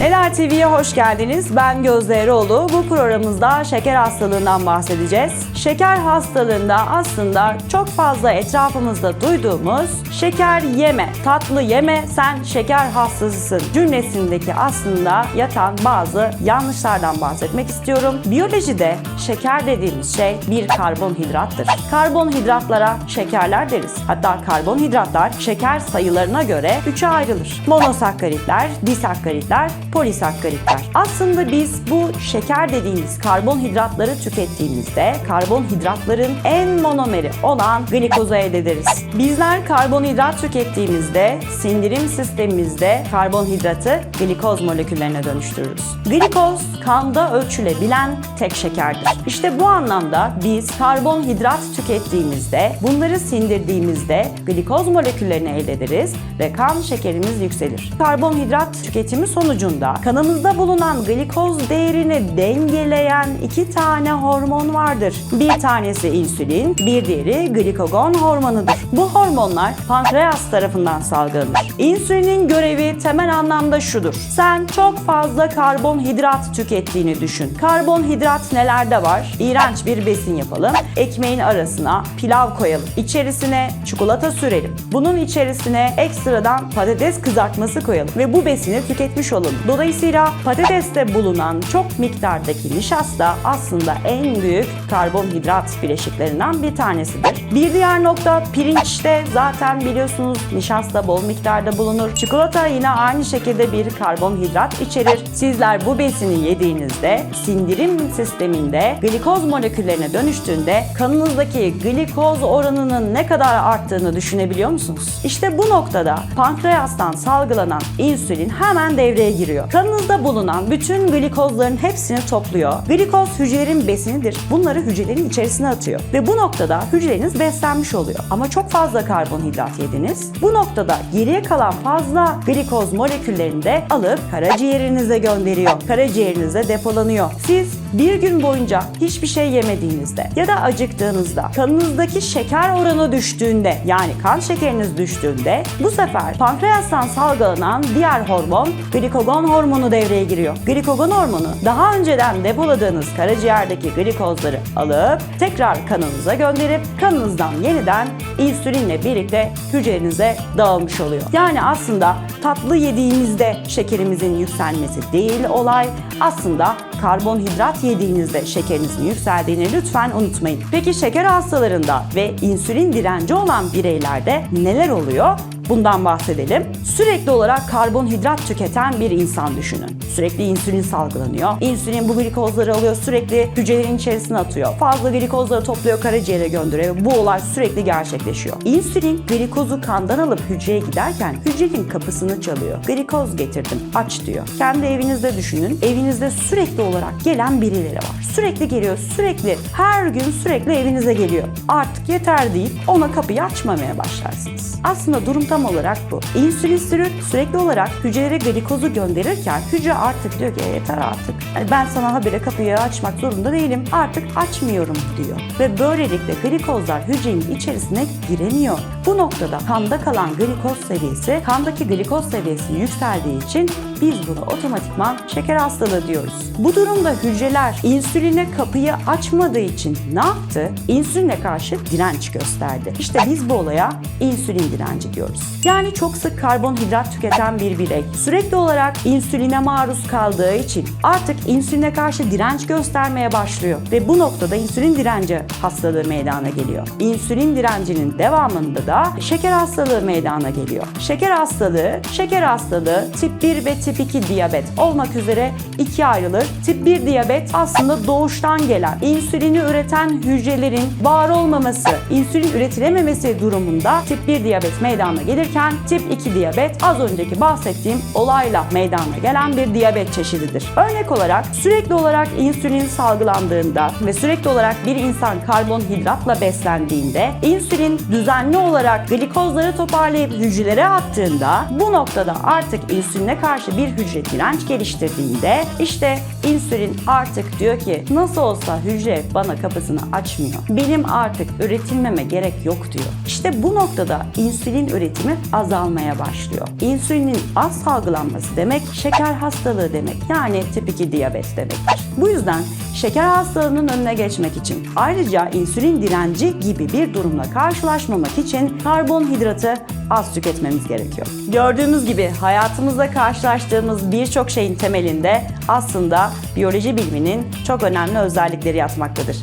Neler TV'ye hoş geldiniz. Ben Gözde Eroğlu. Bu programımızda şeker hastalığından bahsedeceğiz. Şeker hastalığında aslında çok fazla etrafımızda duyduğumuz şeker yeme, tatlı yeme sen şeker hastasısın cümlesindeki aslında yatan bazı yanlışlardan bahsetmek istiyorum. Biyolojide şeker dediğimiz şey bir karbonhidrattır. Karbonhidratlara şekerler deriz. Hatta karbonhidratlar şeker sayılarına göre üçe ayrılır. Monosakkaritler, disakkaritler, polisakkaritler. Aslında biz bu şeker dediğimiz karbonhidratları tükettiğimizde karbonhidratların en monomeri olan glikozu elde ederiz. Bizler karbonhidrat tükettiğimizde sindirim sistemimizde karbonhidratı glikoz moleküllerine dönüştürürüz. Glikoz kanda ölçülebilen tek şekerdir. İşte bu anlamda biz karbonhidrat tükettiğimizde bunları sindirdiğimizde glikoz moleküllerini elde ederiz ve kan şekerimiz yükselir. Karbonhidrat tüketimi sonucunda kanımızda bulunan glikoz değerini dengeleyen iki tane hormon vardır. Bir tanesi insülin, bir diğeri glikagon hormonudur. Bu hormonlar pankreas tarafından salgılanır. İnsülinin görevi temel anlamda şudur. Sen çok fazla karbonhidrat tükettiğini düşün. Karbonhidrat nelerde var? İğrenç bir besin yapalım. Ekmeğin arasına pilav koyalım. İçerisine çikolata sürelim. Bunun içerisine ekstradan patates kızartması koyalım ve bu besini tüketmiş olalım. Dolayısıyla patateste bulunan çok miktardaki nişasta aslında en büyük karbonhidrat bileşiklerinden bir tanesidir. Bir diğer nokta pirinçte zaten biliyorsunuz nişasta bol miktarda bulunur. Çikolata yine aynı şekilde bir karbonhidrat içerir. Sizler bu besini yediğinizde sindirim sisteminde glikoz moleküllerine dönüştüğünde kanınızdaki glikoz oranının ne kadar arttığını düşünebiliyor musunuz? İşte bu noktada pankreastan salgılanan insülin hemen devreye giriyor. Kanınızda bulunan bütün glikozların hepsini topluyor. Glikoz hücrelerin besinidir. Bunları hücrelerin içerisine atıyor. Ve bu noktada hücreleriniz beslenmiş oluyor. Ama çok fazla karbonhidrat yediniz. Bu noktada geriye kalan fazla glikoz moleküllerini de alıp karaciğerinize gönderiyor. Karaciğerinizde depolanıyor. Siz bir gün boyunca hiçbir şey yemediğinizde ya da acıktığınızda kanınızdaki şeker oranı düştüğünde yani kan şekeriniz düştüğünde bu sefer pankreastan salgılanan diğer hormon glikogon hormonu devreye giriyor. Glikogon hormonu daha önceden depoladığınız karaciğerdeki glikozları alıp tekrar kanınıza gönderip kanınızdan yeniden insülinle birlikte hücrenize dağılmış oluyor. Yani aslında tatlı yediğimizde şekerimizin yükselmesi değil olay aslında karbonhidrat yediğinizde şekerinizin yükseldiğini lütfen unutmayın. Peki şeker hastalarında ve insülin direnci olan bireylerde neler oluyor? Bundan bahsedelim. Sürekli olarak karbonhidrat tüketen bir insan düşünün. Sürekli insülin salgılanıyor. İnsülin bu glikozları alıyor sürekli hücrelerin içerisine atıyor. Fazla glikozları topluyor karaciğere gönderiyor. Bu olay sürekli gerçekleşiyor. İnsülin glikozu kandan alıp hücreye giderken hücrenin kapısını çalıyor. Glikoz getirdim aç diyor. Kendi evinizde düşünün. Evinizde sürekli olarak gelen birileri var. Sürekli geliyor sürekli her gün sürekli evinize geliyor. Artık yeter deyip ona kapıyı açmamaya başlarsınız. Aslında durum tam olarak bu. İnsülin sürü sürekli olarak hücrelere glikozu gönderirken hücre artık diyor ki "E, yeter artık. Yani ben sana habire kapıyı açmak zorunda değilim. Artık açmıyorum diyor. Ve böylelikle glikozlar hücrenin içerisine giremiyor. Bu noktada kanda kalan glikoz seviyesi, kandaki glikoz seviyesi yükseldiği için biz buna otomatikman şeker hastalığı diyoruz. Bu durumda hücreler insüline kapıyı açmadığı için ne yaptı? İnsüline karşı direnç gösterdi. İşte biz bu olaya insülin direnci diyoruz. Yani çok sık karbonhidrat tüketen bir birey sürekli olarak insüline maruz kaldığı için artık insüline karşı direnç göstermeye başlıyor ve bu noktada insülin direnci hastalığı meydana geliyor. İnsülin direncinin devamında da şeker hastalığı meydana geliyor. Şeker hastalığı, şeker hastalığı tip 1 ve tip 2 diyabet olmak üzere ikiye ayrılır. Tip 1 diyabet aslında doğuştan gelen insülini üreten hücrelerin var olmaması, insülin üretilememesi durumunda tip 1 diyabet meydana gelirken tip 2 diyabet az önceki bahsettiğim olayla meydana gelen bir diyabet çeşididir. Örnek olarak sürekli olarak insülin salgılandığında ve sürekli olarak bir insan karbonhidratla beslendiğinde insülin düzenli olarak glikozları toparlayıp hücrelere attığında bu noktada artık insüline karşı bir hücre direnç geliştirdiğinde işte insülin artık diyor ki nasıl olsa hücre bana kapısını açmıyor. Benim artık üretilmeme gerek yok diyor. İşte bu noktada insülin üretimi azalmaya başlıyor. İnsülinin az salgılanması demek şeker hastalığı demek. Yani tip 2 diyabet demektir. Bu yüzden şeker hastalığının önüne geçmek için ayrıca insülin direnci gibi bir durumla karşılaşmamak için karbonhidratı az tüketmemiz gerekiyor. Gördüğümüz gibi hayatımızda karşılaştığımız birçok şeyin temelinde aslında biyoloji biliminin çok önemli özellikleri yatmaktadır.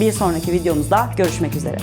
Bir sonraki videomuzda görüşmek üzere.